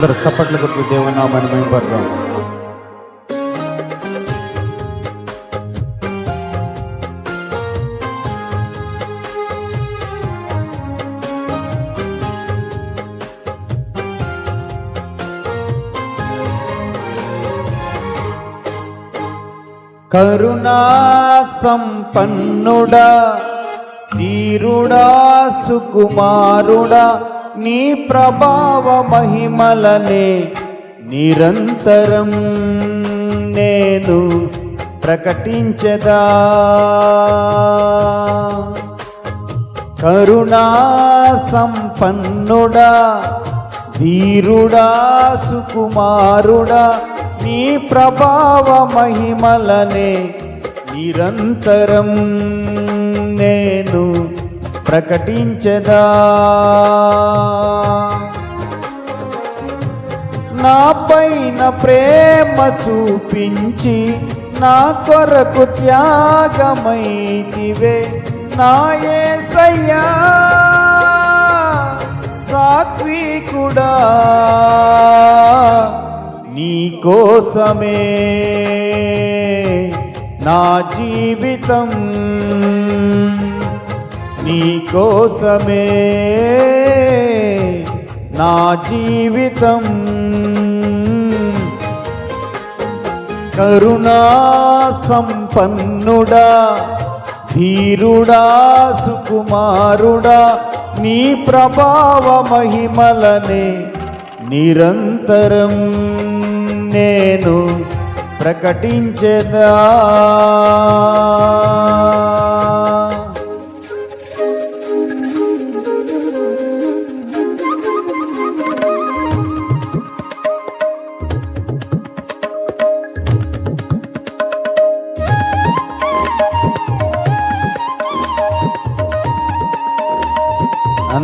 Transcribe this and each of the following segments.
అందరూ చప్పట్లు కొట్టు దేవుని నామాన్ని మేంపడదాం కరుణా సంపన్నుడా తీరుడా సుకుమారుడా నీ ప్రభావ మహిమలనే నిరంతరం నేను ప్రకటించదా. కరుణా సంపన్నుడా ధీరుడా సుకుమారుడా నీ ప్రభావ మహిమలనే నిరంతరం నేను ప్రకటించదా? నా పైన ప్రేమ చూపించి నా కొరకు త్యాగమైతివే నాయే సయ్యా సాత్వికుడా నీ కోసమే నా జీవితం. నీ కోసమే నా జీవితం. కరుణా సంపన్నుడా ధీరుడా సుకుమారుడా నీ ప్రభావ మహిమలనే నిరంతరం నేను ప్రకటించేదా.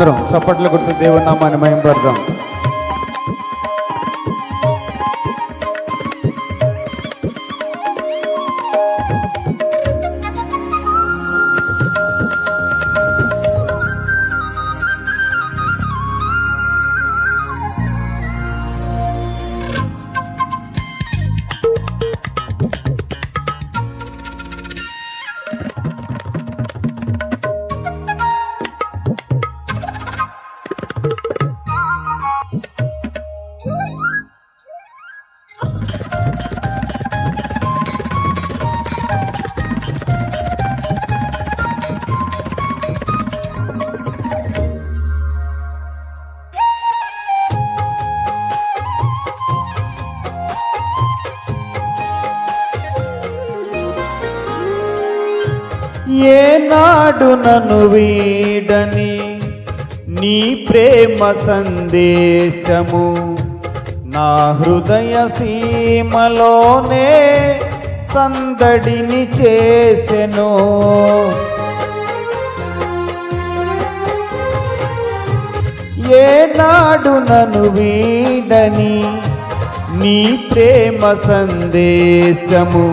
అందరం చప్పట్లు కొడుతూ దేవుని నామాన్ని మహింపడదాం నను వీడని నీ ప్రేమ సందేశము నా హృదయ సీమలోనే సందడిని చేసెను. ఏనాడు నన్ను వీడని నీ ప్రేమ సందేశము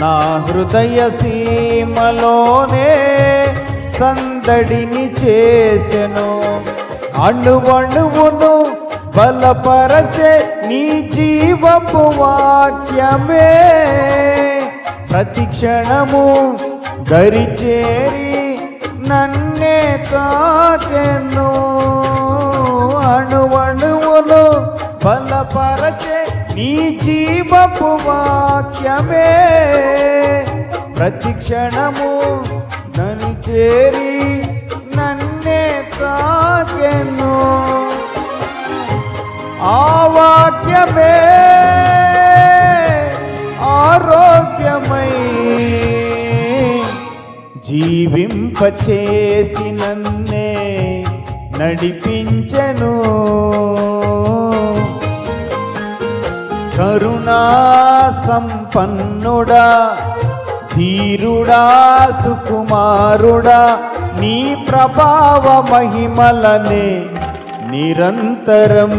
నా హృదయ సీమలోనే సందడిని చేసెను. అణువణువును బలపరచే నీ జీవపు వాక్యమే. ప్రతి క్షణము దరిచేరి నన్నే తాకెను అణువణువును బలపరచే నీ జీవపు వాక్యమే ప్రతి క్షణము నన్ను చేరి నన్నే తాకెను. ఆ వాక్యమే ఆరోగ్యమై జీవింపచేసి నన్నే నడిపించెను. కరుణా సంపన్నుడా ధీరుడా సుకుమారుడా నీ ప్రభావ మహిమలనే నిరంతరం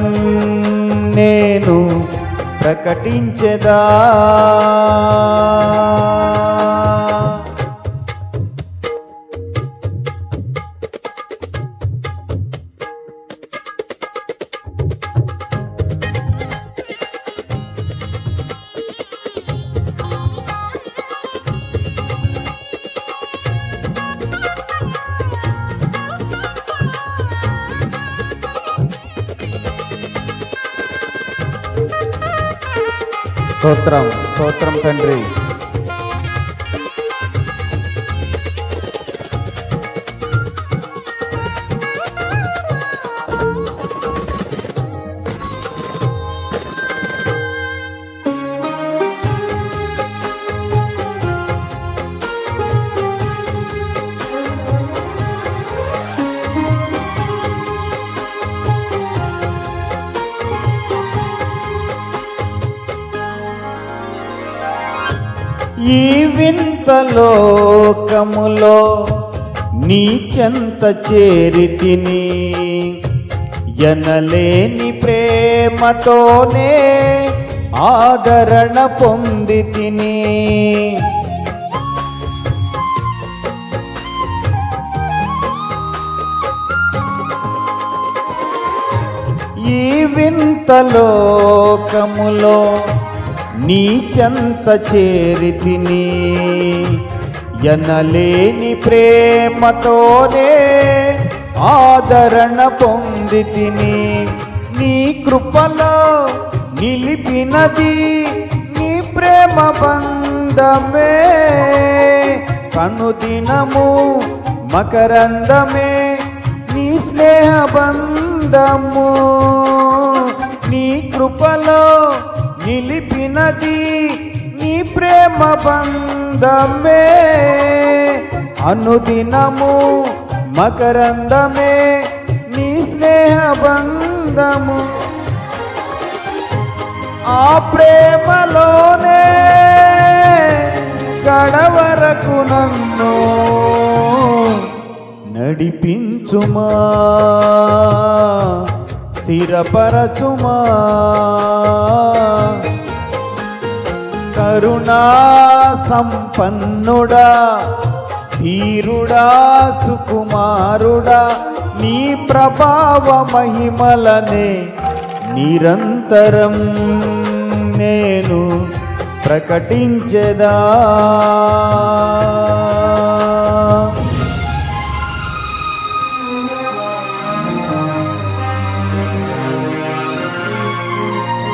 నేను ప్రకటించదా. స్తోత్రం స్తోత్రం తండ్రి. ఈ వింత లోకములో నీ చెంత చేరి తిని ఎనలేని ప్రేమతోనే ఆదరణ పొంది తిని. ఈ వింత లోకములో నీ చెంత చేరి ఎనలేని ప్రేమతోనే ఆదరణ పొందితిని. నీ కృపలో నిలిపినది నీ ప్రేమ బంధమే. కనుదినము మకరందమే నీ స్నేహ బంధము. నీ కృపలో నిలిపినది నీ ప్రేమ బంధమే. అనుదినము మకరందమే నీ స్నేహ బంధము. ఆ ప్రేమలోనే గడవరకు నన్ను నడిపించుమా. స్థిరపరచుమా? కరుణా సంపన్నుడా ధీరుడా సుకుమారుడా నీ ప్రభావ మహిమలనే నిరంతరం నేను ప్రకటించెదా?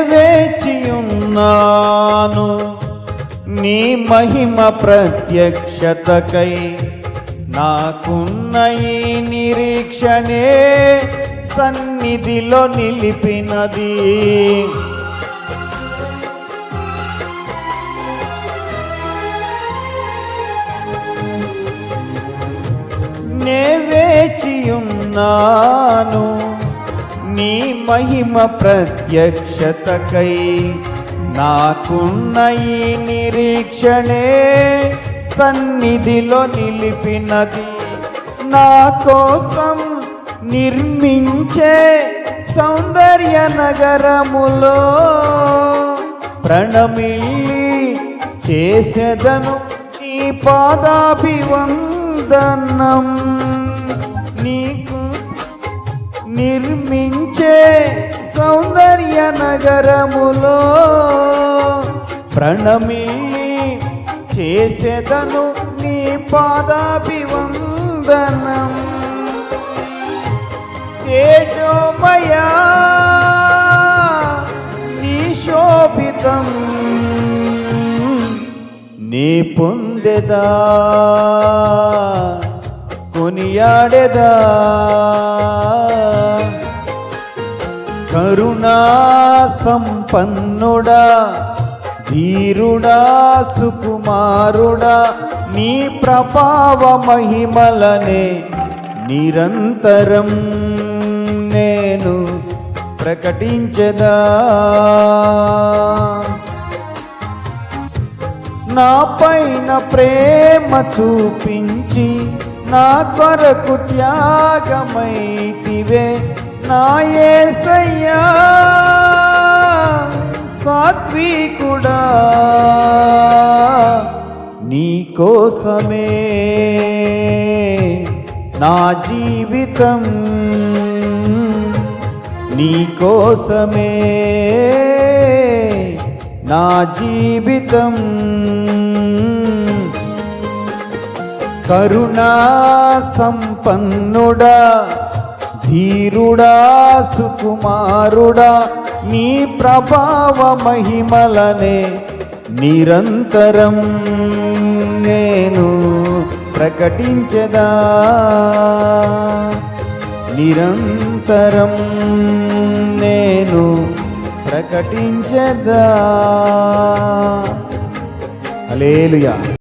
వేచియున్నాను. నీ మహిమ ప్రత్యక్షతకై నాకున్న ఈ నిరీక్షణే సన్నిధిలో నిలిపినది. నే వేచియున్నాను. నీ మహిమ ప్రత్యక్షతకై నాకున్న ఈ నిరీక్షణే సన్నిధిలో నిలిపినది. నా కోసం నిర్మించే సౌందర్య నగరములో ప్రణమిల్లి చేసెదను నీ పాదాభివందనం. నిర్మించే సౌందర్య నగరములో ప్రణమిల్లి చేసెదను నీ పాదాభివందనం. తేజోమయా నీ శోభితం నీ పొందెదా కొనియాడెదా. కరుణా సంపన్నుడా ధీరుడా సుకుమారుడా నీ ప్రభావ మహిమలనే నిరంతరం నేను ప్రకటించదా. నా పైన ప్రేమ చూపించి నా కొరకు త్యాగమైతివే. నా యేసయ్యా సాత్వికుడా నీ కోసమే నా జీవితం. నీ కోసమే నా జీవితం. కరుణా సంపన్నుడా ధీరుడా సుకుమారుడా నీ ప్రభావ మహిమలనే నిరంతరం నేను ప్రకటించదా. నిరంతరం నేను ప్రకటించదా. అలేలుయా